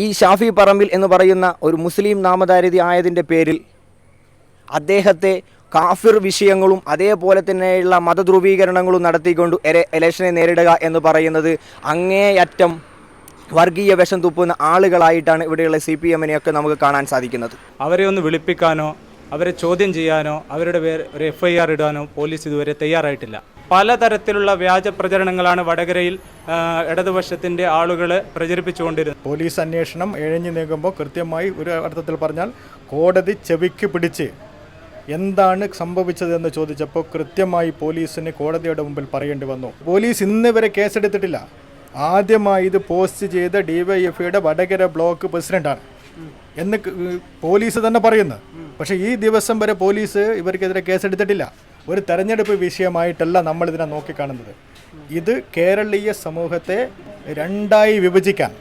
ഈ ഷാഫി പറമ്പിൽ എന്ന് പറയുന്ന ഒരു മുസ്ലിം നാമധാരിതി ആയതിന്റെ പേരിൽ അദ്ദേഹത്തെ കാഫിർ വിഷയങ്ങളും അതേപോലെ തന്നെയുള്ള മതധ്രുവീകരണങ്ങളും നടത്തിക്കൊണ്ട് ഇലക്ഷനെ നേരിടുക എന്ന് പറയുന്നത് അങ്ങേയറ്റം വർഗീയ വിഷം തുപ്പുന്ന ആളുകളായിട്ടാണ് ഇവിടെയുള്ള സി പി എമ്മിനെയൊക്കെ നമുക്ക് കാണാൻ സാധിക്കുന്നത്. അവരെ ഒന്ന് വിളിപ്പിക്കാനോ അവരെ ചോദ്യം ചെയ്യാനോ അവരുടെ പേര് ഒരു എഫ് ഐ ആർ ഇടാനോ പോലീസ് ഇതുവരെ തയ്യാറായിട്ടില്ല. പലതരത്തിലുള്ള വ്യാജ പ്രചരണങ്ങളാണ് വടകരയിൽ ഇടതുപക്ഷത്തിന്റെ ആളുകൾ പ്രചരിപ്പിച്ചുകൊണ്ടിരുന്നത്. പോലീസ് അന്വേഷണം എഴഞ്ഞു നീങ്ങുമ്പോൾ കൃത്യമായി ഒരു അർത്ഥത്തിൽ പറഞ്ഞാൽ കോടതി ചെവിക്ക് പിടിച്ച് എന്താണ് സംഭവിച്ചതെന്ന് ചോദിച്ചപ്പോൾ കൃത്യമായി പോലീസിന് കോടതിയുടെ മുമ്പിൽ പറയേണ്ടി വന്നു. പോലീസ് ഇന്ന് വരെ കേസെടുത്തിട്ടില്ല. ആദ്യമായി ഇത് പോസ്റ്റ് ചെയ്ത ഡിവൈഎഫ്ഐയുടെ വടകര ബ്ലോക്ക് പ്രസിഡന്റാണ്. എന്ന് പോലീസ് തന്നെ പറയുന്നു. പക്ഷേ ഈ ദിവസം വരെ പോലീസ് ഇവർക്കെതിരെ കേസെടുത്തിട്ടില്ല. ഒരു തെരഞ്ഞെടുപ്പ് വിഷയമായിട്ടല്ല നമ്മൾ ഇതിനെ നോക്കിക്കാണുന്നത്. ഇത് കേരളീയ സമൂഹത്തെ രണ്ടായി വിഭജിക്കാൻ.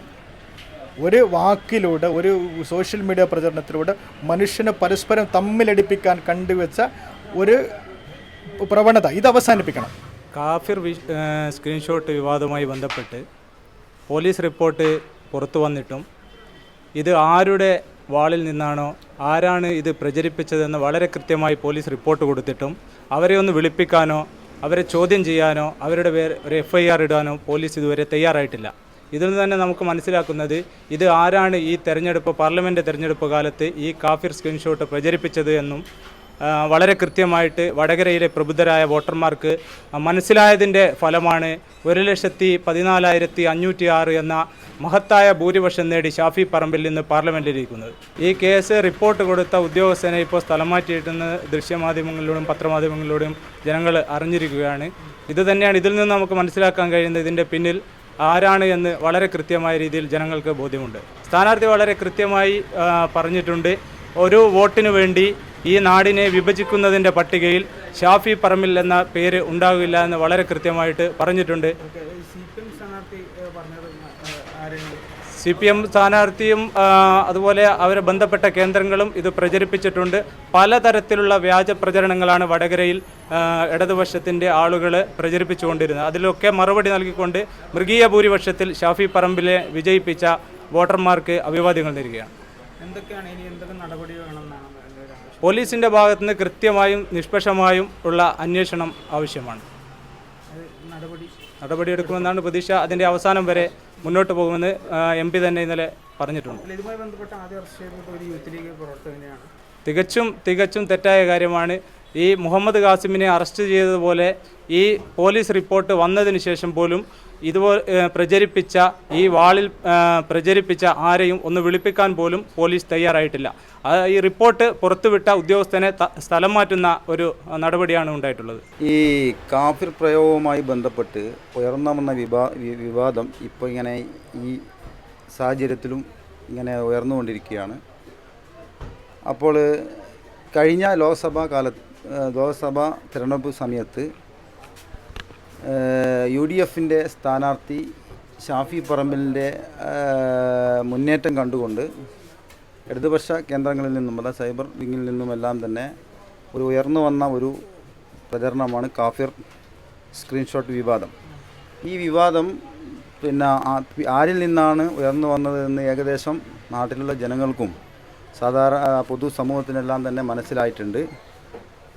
ഒരു വാക്കിലൂടെ ഒരു സോഷ്യൽ മീഡിയ പ്രചരണത്തിലൂടെ മനുഷ്യനെ പരസ്പരം തമ്മിലടിപ്പിക്കാൻ കണ്ടുവച്ച ഒരു പ്രവണത ഇത് അവസാനിപ്പിക്കണം. കാഫിർ സ്ക്രീൻഷോട്ട് വിവാദവുമായി ബന്ധപ്പെട്ട് പോലീസ് റിപ്പോർട്ട് പുറത്തു വന്നിട്ടും ഇത് ആരുടെ വാളിൽ നിന്നാണോ ആരാണ് ഇത് പ്രചരിപ്പിച്ചതെന്ന് വളരെ കൃത്യമായി പോലീസ് റിപ്പോർട്ട് കൊടുത്തിട്ടും അവരെ ഒന്ന് വിളിപ്പിക്കാനോ അവരെ ചോദ്യം ചെയ്യാനോ അവരുടെ പേര് ഒരു എഫ് ഐ ആർ ഇടാനോ പോലീസ് ഇതുവരെ തയ്യാറായിട്ടില്ല. ഇതിൽ നിന്ന് തന്നെ നമുക്ക് മനസ്സിലാക്കുന്നത് ഇത് ആരാണ് ഈ തെരഞ്ഞെടുപ്പ് പാർലമെന്റ് തെരഞ്ഞെടുപ്പ് കാലത്ത് ഈ കാഫിർ സ്ക്രീൻഷോട്ട് പ്രചരിപ്പിച്ചത് എന്നും വളരെ കൃത്യമായിട്ട് വടകരയിലെ പ്രബുദ്ധരായ വോട്ടർമാർക്ക് മനസ്സിലായതിന്റെ ഫലമാണ് ഒരു ലക്ഷത്തി പതിനാലായിരത്തി അഞ്ഞൂറ്റി ആറ് എന്ന മഹത്തായ ഭൂരിപക്ഷം നേടി ഷാഫി പറമ്പിൽ നിന്ന് പാർലമെന്റിലിരിക്കുന്നത് ഈ കേസ് റിപ്പോർട്ട് കൊടുത്ത ഉദ്യോഗസ്ഥനെ ഇപ്പോൾ സ്ഥലം മാറ്റിയിട്ടെന്ന് ദൃശ്യമാധ്യമങ്ങളിലൂടെയും പത്രമാധ്യമങ്ങളിലൂടെയും ജനങ്ങൾ അറിഞ്ഞിരിക്കുകയാണ്. ഇതുതന്നെയാണ് ഇതിൽ നിന്ന് നമുക്ക് മനസ്സിലാക്കാൻ കഴിയുന്നത് ഇതിന്റെ പിന്നിൽ ആരാണ് എന്ന് വളരെ കൃത്യമായ രീതിയിൽ ജനങ്ങൾക്ക് ബോധ്യമുണ്ട്. സ്ഥാനാർത്ഥി വളരെ കൃത്യമായി പറഞ്ഞിട്ടുണ്ട്. ഒരു വോട്ടിനു വേണ്ടി ഈ നാടിനെ വിഭജിക്കുന്നതിന്റെ പട്ടികയിൽ ഷാഫി പറമ്പിൽ എന്ന പേര് ഉണ്ടാകില്ല എന്ന് വളരെ കൃത്യമായിട്ട് പറഞ്ഞിട്ടുണ്ട്. സി പി എം സ്ഥാനാർത്ഥിയും അതുപോലെ അവരെ ബന്ധപ്പെട്ട കേന്ദ്രങ്ങളും ഇത് പ്രചരിപ്പിച്ചിട്ടുണ്ട്. പലതരത്തിലുള്ള വ്യാജ പ്രചരണങ്ങളാണ് വടകരയിൽ ഇടതുപക്ഷത്തിന്റെ ആളുകൾ പ്രചരിപ്പിച്ചുകൊണ്ടിരുന്നത്. അതിലൊക്കെ മറുപടി നൽകിക്കൊണ്ട് മൃഗീയ ഭൂരിപക്ഷത്തിൽ ഷാഫി പറമ്പിലെ വിജയിപ്പിച്ച വോട്ടർമാർക്ക് അഭിവാദ്യങ്ങൾ നേരുകയാണ്. എന്തൊക്കെയാണ് ഇനി എന്തൊക്കെ നടപടി വേണമെന്നാണ് പോലീസിന്റെ ഭാഗത്തുനിന്ന് കൃത്യമായും നിഷ്പക്ഷമായും ഉള്ള അന്വേഷണം ആവശ്യമാണ്. നടപടി? നടപടിയെടുക്കുമെന്നാണ് പ്രതീക്ഷ. അതിന്റെ അവസാനം വരെ മുന്നോട്ട് പോകുമെന്ന് എം പി തന്നെ ഇന്നലെ പറഞ്ഞിട്ടുണ്ട്. ഇതുമായി ബന്ധപ്പെട്ട് ആദ്യം ഒരു യൂത്ത് ലീഗ് പ്രവർത്തകനെയാണ്. തികച്ചും തികച്ചും തെറ്റായ കാര്യമാണ്. ഈ മുഹമ്മദ് ഖാസിമിനെ അറസ്റ്റ് ചെയ്തതുപോലെ ഈ പോലീസ് റിപ്പോർട്ട് വന്നതിന് ശേഷം പോലും ഇതുപോലെ പ്രചരിപ്പിച്ച ഈ വാളിൽ പ്രചരിപ്പിച്ച ആരെയും ഒന്ന് വിളിപ്പിക്കാൻ പോലും പോലീസ് തയ്യാറായിട്ടില്ല. ഈ റിപ്പോർട്ട് പുറത്തുവിട്ട ഉദ്യോഗസ്ഥനെ സ്ഥലം മാറ്റുന്ന ഒരു നടപടിയാണ് ഉണ്ടായിട്ടുള്ളത്. ഈ കാഫിർ പ്രയോഗവുമായി ബന്ധപ്പെട്ട് ഉയർന്നു വന്ന വിവാ വിവാദം ഇപ്പോൾ ഇങ്ങനെ ഈ സാഹചര്യത്തിലും ഇങ്ങനെ ഉയർന്നുകൊണ്ടിരിക്കുകയാണ്. അപ്പോൾ കഴിഞ്ഞ ലോക്സഭാ കാല ലോക്സഭാ തിരഞ്ഞെടുപ്പ് സമയത്ത് യു ഡി എഫിന്റെ സ്ഥാനാർത്ഥി ഷാഫി പറമ്പലിന്റെ മുന്നേറ്റം കണ്ടുകൊണ്ട് ഇടതുപക്ഷ കേന്ദ്രങ്ങളിൽ നിന്നും അതായത് സൈബർ വിങ്ങിൽ നിന്നുമെല്ലാം തന്നെ ഒരു ഉയർന്നു വന്ന ഒരു പ്രചരണമാണ് കാഫിർ സ്ക്രീൻഷോട്ട് വിവാദം. ഈ വിവാദം പിന്നെ ആരിൽ നിന്നാണ് ഉയർന്നു വന്നതെന്ന് ഏകദേശം നാട്ടിലുള്ള ജനങ്ങൾക്കും സാധാരണ പൊതുസമൂഹത്തിനെല്ലാം തന്നെ മനസ്സിലായിട്ടുണ്ട്.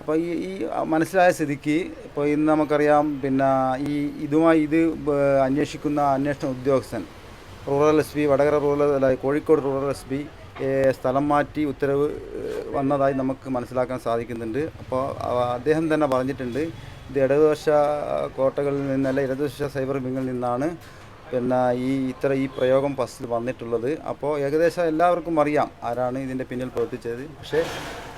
അപ്പോൾ ഈ ഈ മനസ്സിലായ സ്ഥിതിക്ക് ഇപ്പോൾ ഇന്ന് നമുക്കറിയാം പിന്നെ ഈ ഇതുമായി ഇത് അന്വേഷിക്കുന്ന അന്വേഷണ ഉദ്യോഗസ്ഥൻ rural S P Vadakara rural അല്ല കോഴിക്കോട് റൂറൽ എസ് പി സ്ഥലം മാറ്റി ഉത്തരവ് വന്നതായി നമുക്ക് മനസ്സിലാക്കാൻ സാധിക്കുന്നുണ്ട്. അപ്പോൾ അദ്ദേഹം തന്നെ പറഞ്ഞിട്ടുണ്ട് ഇത് ഇടതുപക്ഷ കോട്ടകളിൽ നിന്നല്ല ഇടതുപക്ഷ സൈബർ വിങ്ങിൽ നിന്നാണ് പിന്നെ ഈ ഇത്ര ഈ പ്രയോഗം ഫസ്റ്റിൽ വന്നിട്ടുള്ളത്. അപ്പോൾ ഏകദേശം എല്ലാവർക്കും അറിയാം ആരാണ് ഇതിന്റെ പിന്നിൽ പ്രവർത്തിച്ചത്. പക്ഷേ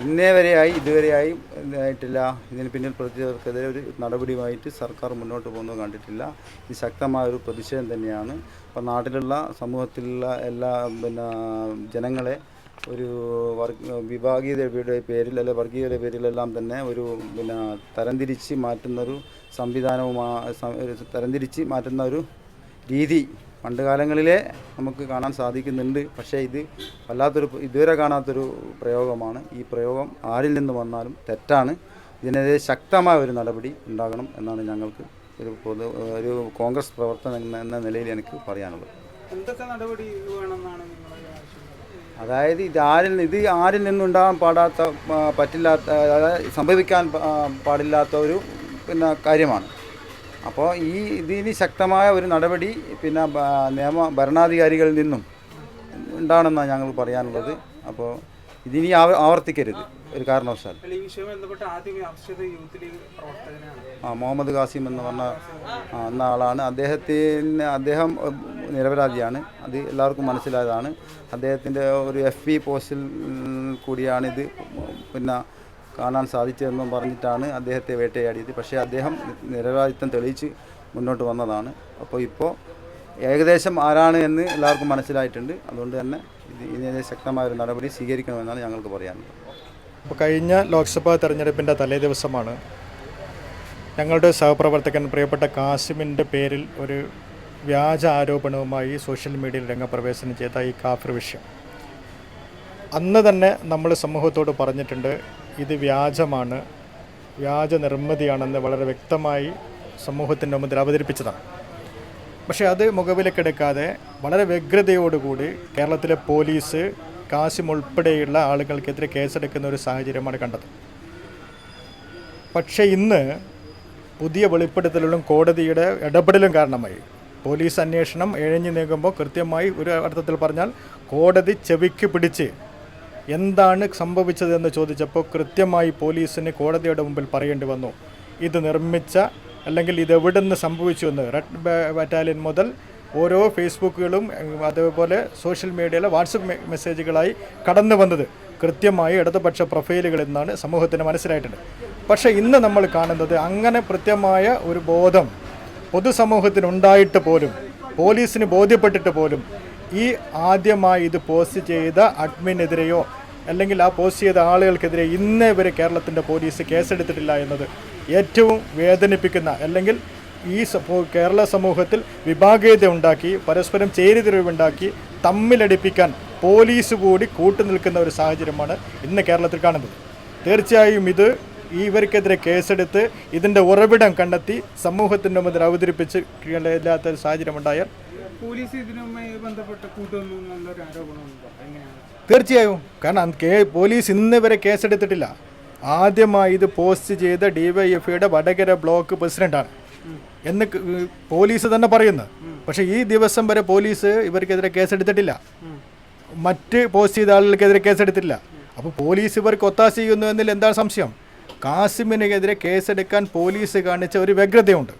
ഇന്നേ വരെയായി ഇതുവരെയായി ആയിട്ടില്ല. ഇതിന് പിന്നിൽ പ്രവർത്തിച്ചവർക്കെതിരെ ഒരു നടപടിയുമായിട്ട് സർക്കാർ മുന്നോട്ട് പോകുന്നത് കണ്ടിട്ടില്ല. ഇത് ശക്തമായ ഒരു പ്രതിഷേധം തന്നെയാണ്. അപ്പോൾ നാട്ടിലുള്ള സമൂഹത്തിലുള്ള എല്ലാ പിന്നെ ജനങ്ങളെ ഒരു വർഗ വിഭാഗീയതയുടെ പേരിൽ അല്ലെ വർഗീയതയുടെ പേരിലെല്ലാം തന്നെ ഒരു പിന്നെ തരംതിരിച്ച് മാറ്റുന്നൊരു സംവിധാനവുമാ തരംതിരിച്ച് മാറ്റുന്ന ഒരു രീതി പണ്ട് കാലങ്ങളിലെ നമുക്ക് കാണാൻ സാധിക്കുന്നുണ്ട്. പക്ഷേ ഇത് വല്ലാത്തൊരു ഇതുവരെ കാണാത്തൊരു പ്രയോഗമാണ്. ഈ പ്രയോഗം ആരിൽ നിന്ന് വന്നാലും തെറ്റാണ്. ഇതിനെതിരെ ശക്തമായ ഒരു നടപടി ഉണ്ടാകണം എന്നാണ് ഞങ്ങൾക്ക് ഒരു പൊതു ഒരു കോൺഗ്രസ് പ്രവർത്തനം എന്ന നിലയിൽ എനിക്ക് പറയാനുള്ളത്. അതായത് ഇത് ആരിൽ ഇത് ആരിൽ നിന്നുണ്ടാകാൻ പാടാത്ത പറ്റില്ലാത്ത അതായത് സംഭവിക്കാൻ പാടില്ലാത്ത ഒരു പിന്നെ കാര്യമാണ്. അപ്പോൾ ഈ ഇതിന് ശക്തമായ ഒരു നടപടി പിന്നെ നിയമ ഭരണാധികാരികളിൽ നിന്നും ഉണ്ടാണെന്നാണ് ഞങ്ങൾ പറയാനുള്ളത്. അപ്പോൾ ഇതിനി ആവർത്തിക്കരുത്. ഒരു കാരണവശാൽ. ആ മുഹമ്മദ് ഖാസിം എന്ന് പറഞ്ഞ എന്ന ആളാണ്. അദ്ദേഹത്തിന് അദ്ദേഹം നിരപരാധിയാണ്. അത് എല്ലാവർക്കും മനസ്സിലായതാണ്. അദ്ദേഹത്തിന്റെ ഒരു എഫ് പി പോസ്റ്റിൽ കൂടിയാണിത്. പിന്നെ കാണാൻ സാധിച്ചതെന്നും പറഞ്ഞിട്ടാണ് അദ്ദേഹത്തെ വേട്ടയാടിയത്. പക്ഷേ അദ്ദേഹം നിരപരാധിത്വം തെളിയിച്ച് മുന്നോട്ട് വന്നതാണ്. അപ്പോൾ ഇപ്പോൾ ഏകദേശം ആരാണ് എന്ന് എല്ലാവർക്കും മനസ്സിലായിട്ടുണ്ട്. അതുകൊണ്ട് തന്നെ ഇത് ഇതിനെതിരെ ശക്തമായ ഒരു നടപടി സ്വീകരിക്കണമെന്നാണ് ഞങ്ങൾക്ക് പറയാനുള്ളത്. അപ്പോൾ കഴിഞ്ഞ ലോക്സഭാ തെരഞ്ഞെടുപ്പിന്റെ തലേ ദിവസമാണ് ഞങ്ങളുടെ സഹപ്രവർത്തകൻ പ്രിയപ്പെട്ട കാസിമിന്റെ പേരിൽ ഒരു വ്യാജ ആരോപണവുമായി സോഷ്യൽ മീഡിയയിൽ രംഗപ്രവേശനം ചെയ്ത ഈ കാഫർ വിഷയം. അന്ന് തന്നെ നമ്മൾ സമൂഹത്തോട് പറഞ്ഞിട്ടുണ്ട് ഇത് വ്യാജമാണ്. വ്യാജ നിർമ്മിതിയാണെന്ന് വളരെ വ്യക്തമായി സമൂഹത്തിന്റെ മുമ്പിൽ അവതരിപ്പിച്ചതാണ്. പക്ഷേ അത് മുഖവിലക്കെടുക്കാതെ വളരെ വ്യഗ്രതയോടുകൂടി കേരളത്തിലെ പോലീസ് കാസിം ഉൾപ്പെടെയുള്ള ആളുകൾക്കെതിരെ കേസെടുക്കുന്ന ഒരു സാഹചര്യമാണ് കണ്ടത്. പക്ഷേ ഇന്ന് പുതിയ വെളിപ്പെടുത്തലുകളും കോടതിയുടെ ഇടപെടലും കാരണമായി. പോലീസ് അന്വേഷണം എഴഞ്ഞു നീങ്ങുമ്പോൾ കൃത്യമായി ഒരു അർത്ഥത്തിൽ പറഞ്ഞാൽ കോടതി ചെവിക്ക് പിടിച്ച് എന്താണ് സംഭവിച്ചതെന്ന് ചോദിച്ചപ്പോൾ കൃത്യമായി പോലീസിന് കോടതിയുടെ മുമ്പിൽ പറയേണ്ടി വന്നു. ഇത് നിർമ്മിച്ച അല്ലെങ്കിൽ ഇത് എവിടെ സംഭവിച്ചു എന്ന്. റെഡ് ബറ്റാലിയൻ മുതൽ ഓരോ ഫേസ്ബുക്കുകളും അതേപോലെ സോഷ്യൽ മീഡിയയിലെ വാട്സപ്പ് മെസ്സേജുകളായി കടന്നു വന്നത്. കൃത്യമായി ഇടതുപക്ഷ പ്രൊഫൈലുകൾ എന്നാണ് സമൂഹത്തിന് മനസ്സിലായിട്ടുണ്ട്. പക്ഷേ ഇന്ന് നമ്മൾ കാണുന്നത് അങ്ങനെ കൃത്യമായ ഒരു ബോധം പൊതുസമൂഹത്തിനുണ്ടായിട്ട് പോലും പോലീസിന് ബോധ്യപ്പെട്ടിട്ട് പോലും ഈ ആദ്യമായി ഇത് പോസ്റ്റ് ചെയ്ത അഡ്മിനെതിരെയോ അല്ലെങ്കിൽ ആ പോസ്റ്റ് ചെയ്ത ആളുകൾക്കെതിരെ ഇന്നേ വരെ കേരളത്തിന്റെ പോലീസ് കേസെടുത്തിട്ടില്ല എന്നത് ഏറ്റവും വേദനിപ്പിക്കുന്ന അല്ലെങ്കിൽ ഈ കേരള സമൂഹത്തിൽ വിഭാഗീയത ഉണ്ടാക്കി പരസ്പരം ചേരിതിരിവുണ്ടാക്കി തമ്മിലടിപ്പിക്കാൻ പോലീസ് കൂടി കൂട്ടുനിൽക്കുന്ന ഒരു സാഹചര്യമാണ് ഇന്ന് കേരളത്തിൽ കാണുന്നത്. തീർച്ചയായും ഇത് ഇവർക്കെതിരെ കേസെടുത്ത് ഇതിന്റെ ഉറവിടം കണ്ടെത്തി സമൂഹത്തിന്റെ മുതൽ അവതരിപ്പിച്ച് ഇല്ലാത്ത ഒരു സാഹചര്യം ഉണ്ടായാൽ പോലീസ് ഇതിനുമായി ബന്ധപ്പെട്ട് കൂട്ടുന്നു എന്നുള്ളൊരു ആരോപണമുണ്ടോ? എങ്ങനെയാണ്? തീർച്ചയായും. കാരണം കേ പോലീസ് ഇന്ന് വരെ കേസെടുത്തിട്ടില്ല. ആദ്യമായി ഇത് പോസ്റ്റ് ചെയ്ത ഡിവൈഎഫ്ഐയുടെ വടകര ബ്ലോക്ക് പ്രസിഡന്റാണ്. എന്ന് പോലീസ് തന്നെ പറയുന്നത് പക്ഷേ ഈ ദിവസം വരെ പോലീസ് ഇവർക്കെതിരെ കേസെടുത്തിട്ടില്ല. മറ്റ് പോസ്റ്റ് ചെയ്ത ആളുകൾക്കെതിരെ കേസെടുത്തിട്ടില്ല. അപ്പോൾ പോലീസ് ഇവർക്ക് ഒത്താശ ചെയ്യുന്നു എന്നതിൽ എന്താണ് സംശയം? കാസിമിനെതിരെ കേസെടുക്കാൻ പോലീസ് കാണിച്ച ഒരു വ്യഗ്രതയുണ്ട്.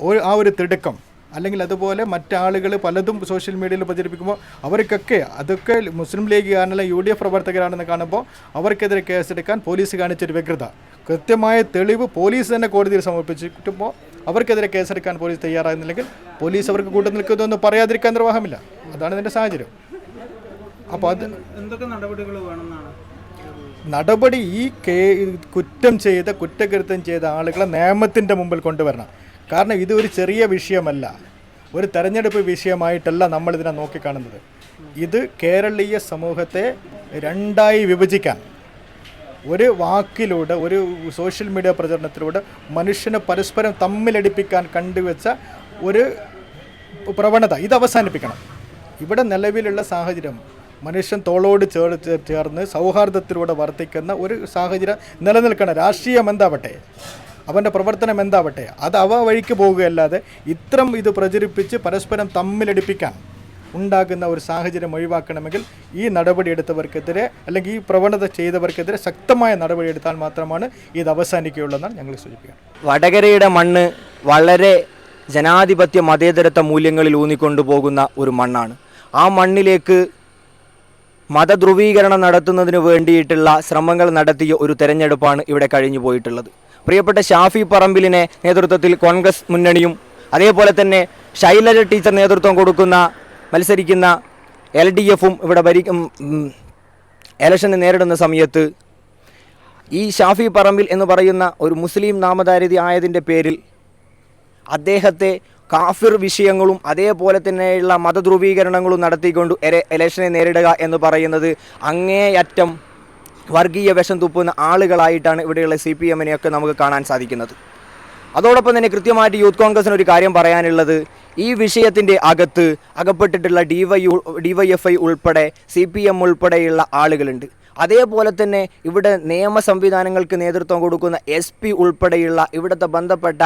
ഒരു ആ ഒരു തിടുക്കം. അല്ലെങ്കിൽ അതുപോലെ മറ്റാളുകൾ പലതും സോഷ്യൽ മീഡിയയിൽ പ്രചരിപ്പിക്കുമ്പോൾ അവർക്കൊക്കെ അതൊക്കെ മുസ്ലിം ലീഗുകാരനല്ല യു ഡി എഫ് പ്രവർത്തകരാണെന്ന് കാണുമ്പോൾ അവർക്കെതിരെ കേസെടുക്കാൻ പോലീസ് കാണിച്ചൊരു വ്യഗ്രത. കൃത്യമായ തെളിവ് പോലീസ് തന്നെ കോടതിയിൽ സമർപ്പിച്ചിട്ടുമ്പോൾ അവർക്കെതിരെ കേസെടുക്കാൻ പോലീസ് തയ്യാറാകുന്നില്ലെങ്കിൽ പോലീസ് അവർക്ക് കൂട്ടു നിൽക്കുന്നതെന്ന് പറയാതിരിക്കാൻ നിർവാഹമില്ല. അതാണ് ഇതിന്റെ സാഹചര്യം. അപ്പോൾ അത് എന്തൊക്കെ നടപടികൾ വേണമെന്നാണ്? നടപടി ഈ കേ കുറ്റം ചെയ്ത കുറ്റകൃത്യം ചെയ്ത ആളുകളെ നിയമത്തിന്റെ മുമ്പിൽ കൊണ്ടുവരണം. കാരണം ഇത് ഒരു ചെറിയ വിഷയമല്ല. ഒരു തെരഞ്ഞെടുപ്പ് വിഷയമായിട്ടല്ല നമ്മളിതിനെ നോക്കിക്കാണുന്നത്. ഇത് കേരളീയ സമൂഹത്തെ രണ്ടായി വിഭജിക്കാൻ. ഒരു വാക്കിലൂടെ ഒരു സോഷ്യൽ മീഡിയ പ്രചരണത്തിലൂടെ മനുഷ്യനെ പരസ്പരം തമ്മിലടിപ്പിക്കാൻ കണ്ടുവച്ച ഒരു പ്രവണത ഇത് അവസാനിപ്പിക്കണം. ഇവിടെ നിലവിലുള്ള സാഹചര്യം മനുഷ്യൻ തോളോട് ചേർ ചേർന്ന് സൗഹാർദ്ദത്തിലൂടെ വർദ്ധിക്കുന്ന ഒരു സാഹചര്യം നിലനിൽക്കണം. രാഷ്ട്രീയം എന്താവട്ടെ? അവന്റെ പ്രവർത്തനം എന്താവട്ടെ? അത് അവ വഴിക്ക് പോവുകയല്ലാതെ ഇത്തരം ഇത് പ്രചരിപ്പിച്ച് പരസ്പരം തമ്മിലടിപ്പിക്കാൻ ഉണ്ടാകുന്ന ഒരു സാഹചര്യം ഒഴിവാക്കണമെങ്കിൽ ഈ നടപടിയെടുത്തവർക്കെതിരെ അല്ലെങ്കിൽ ഈ പ്രവണത ചെയ്തവർക്കെതിരെ ശക്തമായ നടപടിയെടുത്താൽ മാത്രമാണ് ഇത് അവസാനിക്കുകയുള്ളതെന്നാണ് ഞങ്ങൾ സൂചിപ്പിക്കുന്നത്. വടകരയുടെ മണ്ണ് വളരെ ജനാധിപത്യ മതേതരത്വ മൂല്യങ്ങളിൽ ഊന്നിക്കൊണ്ടു പോകുന്ന ഒരു മണ്ണാണ്. ആ മണ്ണിലേക്ക് മതധ്രുവീകരണം നടത്തുന്നതിന് വേണ്ടിയിട്ടുള്ള ശ്രമങ്ങൾ നടത്തിയ ഒരു തെരഞ്ഞെടുപ്പാണ് ഇവിടെ കഴിഞ്ഞു പോയിട്ടുള്ളത്. പ്രിയപ്പെട്ട ഷാഫി പറമ്പിലിനെ നേതൃത്വത്തിൽ കോൺഗ്രസ് മുന്നണിയും അതേപോലെ തന്നെ ശൈലജ ടീച്ചർ നേതൃത്വം കൊടുക്കുന്ന മത്സരിക്കുന്ന എൽ ഡി എഫും ഇവിടെ ഭരിക്കും ഇലക്ഷനെ നേരിടുന്ന സമയത്ത് ഈ ഷാഫി പറമ്പിൽ എന്ന് പറയുന്ന ഒരു മുസ്ലിം നാമധാരിതി ആയതിന്റെ പേരിൽ അദ്ദേഹത്തെ കാഫിർ വിഷയങ്ങളും അതേപോലെ തന്നെയുള്ള മതധ്രുവീകരണങ്ങളും നടത്തിക്കൊണ്ട് എലക്ഷനെ നേരിടുക എന്ന് പറയുന്നത് അങ്ങേയറ്റം വർഗീയ വിഷം തുപ്പുന്ന ആളുകളായിട്ടാണ് ഇവിടെയുള്ള സി പി എമ്മിനെയൊക്കെ നമുക്ക് കാണാൻ സാധിക്കുന്നത്. അതോടൊപ്പം തന്നെ കൃത്യമായിട്ട് യൂത്ത് കോൺഗ്രസിന് ഒരു കാര്യം പറയാനുള്ളത് ഈ വിഷയത്തിന്റെ അകത്ത് അകപ്പെട്ടിട്ടുള്ള D Y D Y F I ഉൾപ്പെടെ സി പി എം ഉൾപ്പെടെയുള്ള ആളുകളുണ്ട്. അതേപോലെ തന്നെ ഇവിടെ നിയമ സംവിധാനങ്ങൾക്ക് നേതൃത്വം കൊടുക്കുന്ന എസ് പി ഉൾപ്പെടെയുള്ള ഇവിടുത്തെ ബന്ധപ്പെട്ട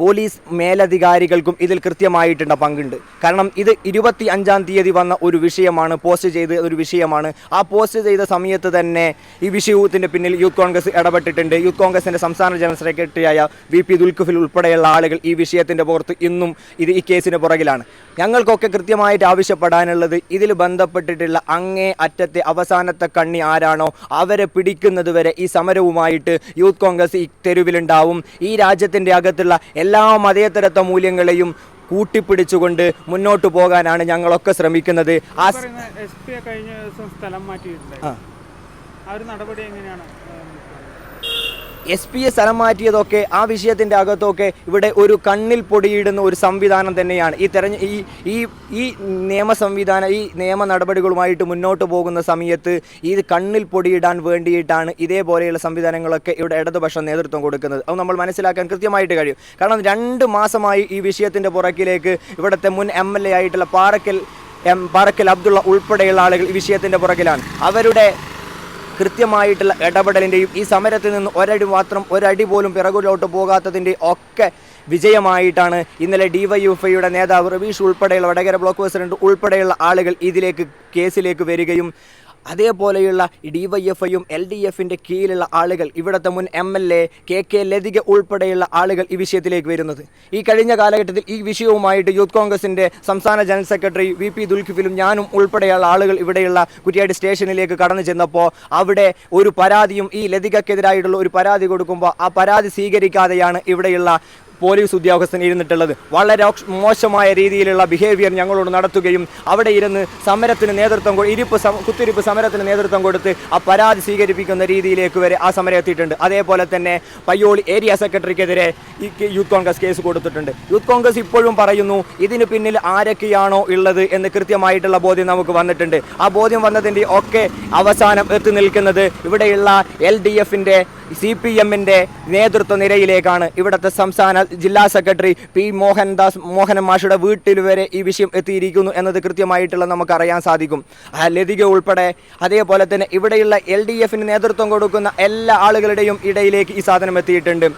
പോലീസ് മേലധികാരികൾക്കും ഇതിൽ കൃത്യമായിട്ടുള്ള പങ്കുണ്ട്. കാരണം ഇത് ഇരുപത്തി അഞ്ചാം തീയതി വന്ന ഒരു വിഷയമാണ് പോസ്റ്റ് ചെയ്ത ഒരു വിഷയമാണ്. ആ പോസ്റ്റ് ചെയ്ത സമയത്ത് തന്നെ ഈ വിഷയത്തിന്റെ പിന്നിൽ യൂത്ത് കോൺഗ്രസ് ഇടപെട്ടിട്ടുണ്ട്. യൂത്ത് കോൺഗ്രസിന്റെ സംസ്ഥാന ജനറൽ സെക്രട്ടറിയായ വി പി ദുൽഖുഫിൽ ഉൾപ്പെടെയുള്ള ആളുകൾ ഈ വിഷയത്തിന്റെ പുറത്ത് ഇന്നും ഇത് ഈ കേസിന് പുറകിലാണ്. ഞങ്ങൾക്കൊക്കെ കൃത്യമായിട്ട് ആവശ്യപ്പെടാനുള്ളത് ഇതിൽ ബന്ധപ്പെട്ടിട്ടുള്ള അങ്ങേ അറ്റത്തെ അവസാനത്തെ കണ്ണി ആരാണോ അവരെ പിടിക്കുന്നത് വരെ ഈ സമരവുമായിട്ട് യൂത്ത് കോൺഗ്രസ് ഈ തെരുവിലുണ്ടാവും. ഈ രാജ്യത്തിന്റെ അകത്തുള്ള എല്ലാ മതേതരത്വ മൂല്യങ്ങളെയും കൂട്ടിപ്പിടിച്ചുകൊണ്ട് മുന്നോട്ട് പോകാനാണ് ഞങ്ങളൊക്കെ ശ്രമിക്കുന്നത്. ആ കഴിഞ്ഞ ദിവസം സ്ഥലം മാറ്റിയിട്ടുണ്ട്. ആ ഒരു നടപടി എങ്ങനെയാണ്? എസ് പി എ സ്ഥലം മാറ്റിയതൊക്കെ ആ വിഷയത്തിന്റെ അകത്തൊക്കെ ഇവിടെ ഒരു കണ്ണിൽ പൊടിയിടുന്ന ഒരു സംവിധാനം തന്നെയാണ്. ഈ തെരഞ്ഞ ഈ ഈ ഈ നിയമ സംവിധാനം ഈ നിയമ നടപടികളുമായിട്ട് മുന്നോട്ട് പോകുന്ന സമയത്ത് ഈ കണ്ണിൽ പൊടിയിടാൻ വേണ്ടിയിട്ടാണ് ഇതേപോലെയുള്ള സംവിധാനങ്ങളൊക്കെ ഇവിടെ ഇടതുപക്ഷം നേതൃത്വം കൊടുക്കുന്നത്. അത് നമ്മൾ മനസ്സിലാക്കാൻ കൃത്യമായിട്ട് കഴിയും. കാരണം രണ്ട് മാസമായി ഈ വിഷയത്തിന്റെ പുറക്കിലേക്ക് ഇവിടുത്തെ മുൻ എം എൽ എ ആയിട്ടുള്ള പാറക്കൽ എം പാറക്കൽ അബ്ദുള്ള ഉൾപ്പെടെയുള്ള ആളുകൾ ഈ വിഷയത്തിന്റെ പുറകിലാണ്. അവരുടെ കൃത്യമായിട്ടുള്ള ഇടപെടലിന്റെയും ഈ സമരത്തിൽ നിന്ന് ഒരടി മാത്രം ഒരടി പോലും പിറകിലോട്ട് പോകാത്തതിന്റെ ഒക്കെ വിജയമായിട്ടാണ് ഇന്നലെ ഡിവൈഎഫ്ഐയുടെ നേതാവ് റവീഷ് ഉൾപ്പെടെയുള്ള വടകര ബ്ലോക്ക് പ്രസിഡന്റ് ഉൾപ്പെടെയുള്ള ആളുകൾ ഇതിലേക്ക് കേസിലേക്ക് വരികയും അതേപോലെയുള്ള ഡി വൈ എഫ്ഐയും എൽ ഡി എഫിന്റെ കീഴിലുള്ള ആളുകൾ ഇവിടുത്തെ മുൻ M L A K K Lathika ഉൾപ്പെടെയുള്ള ആളുകൾ ഈ വിഷയത്തിലേക്ക് വരുന്നത്. ഈ കഴിഞ്ഞ കാലഘട്ടത്തിൽ ഈ വിഷയവുമായിട്ട് യൂത്ത് കോൺഗ്രസിന്റെ സംസ്ഥാന ജനറൽ സെക്രട്ടറി വി പി ദുൽഖിഫിലും ഞാനും ഉൾപ്പെടെയുള്ള ആളുകൾ ഇവിടെയുള്ള കുറ്റിയാടി സ്റ്റേഷനിലേക്ക് കടന്നു ചെന്നപ്പോൾ അവിടെ ഒരു പരാതിയും ഈ ലതികക്കെതിരായിട്ടുള്ള ഒരു പരാതി കൊടുക്കുമ്പോൾ ആ പരാതി സ്വീകരിക്കാതെയാണ് ഇവിടെയുള്ള പോലീസ് ഉദ്യോഗസ്ഥൻ ഇരുന്നിട്ടുള്ളത്. വളരെ മോശമായ രീതിയിലുള്ള ബിഹേവിയർ ഞങ്ങളോട് നടത്തുകയും അവിടെ ഇരുന്ന് സമരത്തിന് നേതൃത്വം ഇരിപ്പ് കുത്തിരിപ്പ് സമരത്തിന് നേതൃത്വം കൊടുത്ത് ആ പരാതി സ്വീകരിപ്പിക്കുന്ന രീതിയിലേക്ക് വരെ ആ സമരം എത്തിയിട്ടുണ്ട്. അതേപോലെ തന്നെ പയ്യോളി ഏരിയ സെക്രട്ടറിക്കെതിരെ യൂത്ത് കോൺഗ്രസ് കേസ് കൊടുത്തിട്ടുണ്ട്. യൂത്ത് കോൺഗ്രസ് ഇപ്പോഴും പറയുന്നു ഇതിന് പിന്നിൽ ആരൊക്കെയാണോ ഉള്ളത് എന്ന് കൃത്യമായിട്ടുള്ള ബോധ്യം നമുക്ക് വന്നിട്ടുണ്ട്. ആ ബോധ്യം വന്നതിന്റെ ഒക്കെ അവസാനം എത്തി നിൽക്കുന്നത് ഇവിടെയുള്ള എൽ ഡി എഫിന്റെ സി പി എമ്മിന്റെ നേതൃത്വ നിരയിലേക്കാണ് ഇവിടുത്തെ സംസ്ഥാന ജില്ലാ സെക്രട്ടറി പി മോഹൻദാസ് മോഹൻ മാഷയുടെ വീട്ടിൽ വരെ ഈ വിഷയം എത്തിയിരിക്കുന്നു എന്നത് കൃത്യമായിട്ടുള്ള നമുക്ക് അറിയാൻ സാധിക്കും ലതിക ഉൾപ്പെടെ അതേപോലെ തന്നെ ഇവിടെയുള്ള എൽ ഡി എഫിന് നേതൃത്വം കൊടുക്കുന്ന എല്ലാ ആളുകളുടെയും ഇടയിലേക്ക് ഈ സാധനം എത്തിയിട്ടുണ്ട്.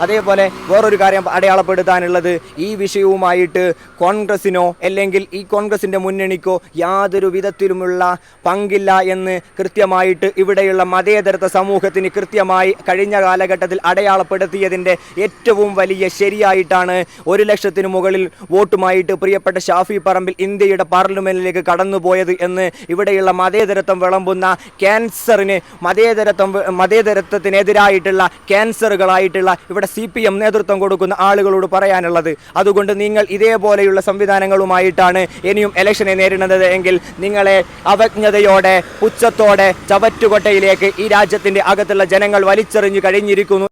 അതേപോലെ വേറൊരു കാര്യം അടയാളപ്പെടുത്താനുള്ളത് ഈ വിഷയവുമായിട്ട് കോൺഗ്രസിനോ അല്ലെങ്കിൽ ഈ കോൺഗ്രസിന്റെ മുന്നണിക്കോ യാതൊരു വിധത്തിലുമുള്ള പങ്കില്ല എന്ന് കൃത്യമായിട്ട് ഇവിടെയുള്ള മതേതരത്വ സമൂഹത്തിന് കൃത്യമായി കഴിഞ്ഞ കാലഘട്ടത്തിൽ അടയാളപ്പെടുത്തിയതിന്റെ ഏറ്റവും വലിയ ശരിയായിട്ടാണ് ഒരു ലക്ഷത്തിന് മുകളിൽ വോട്ടുമായിട്ട് പ്രിയപ്പെട്ട ഷാഫി പറമ്പിൽ ഇന്ത്യയുടെ പാർലമെന്റിലേക്ക് കടന്നുപോയത് എന്ന് ഇവിടെയുള്ള മതേതരത്വം വിളമ്പുന്ന ക്യാൻസറിന് മതേതരത്വം മതേതരത്വത്തിനെതിരായിട്ടുള്ള ക്യാൻസറുകളായിട്ടുള്ള ഇവിടെ സി പി എം നേതൃത്വം കൊടുക്കുന്ന ആളുകളോട് പറയാനുള്ളത്. അതുകൊണ്ട് നിങ്ങൾ ഇതേപോലെയുള്ള സംവിധാനങ്ങളുമായിട്ടാണ് ഇനിയും ഇലക്ഷനെ നേരിടുന്നത് എങ്കിൽ നിങ്ങളെ അവജ്ഞതയോടെ പുച്ഛത്തോടെ ചവറ്റുകൊട്ടയിലേക്ക് ഈ രാജ്യത്തിന്റെ അകത്തുള്ള ജനങ്ങൾ വലിച്ചെറിഞ്ഞു കഴിഞ്ഞിരിക്കുന്നു.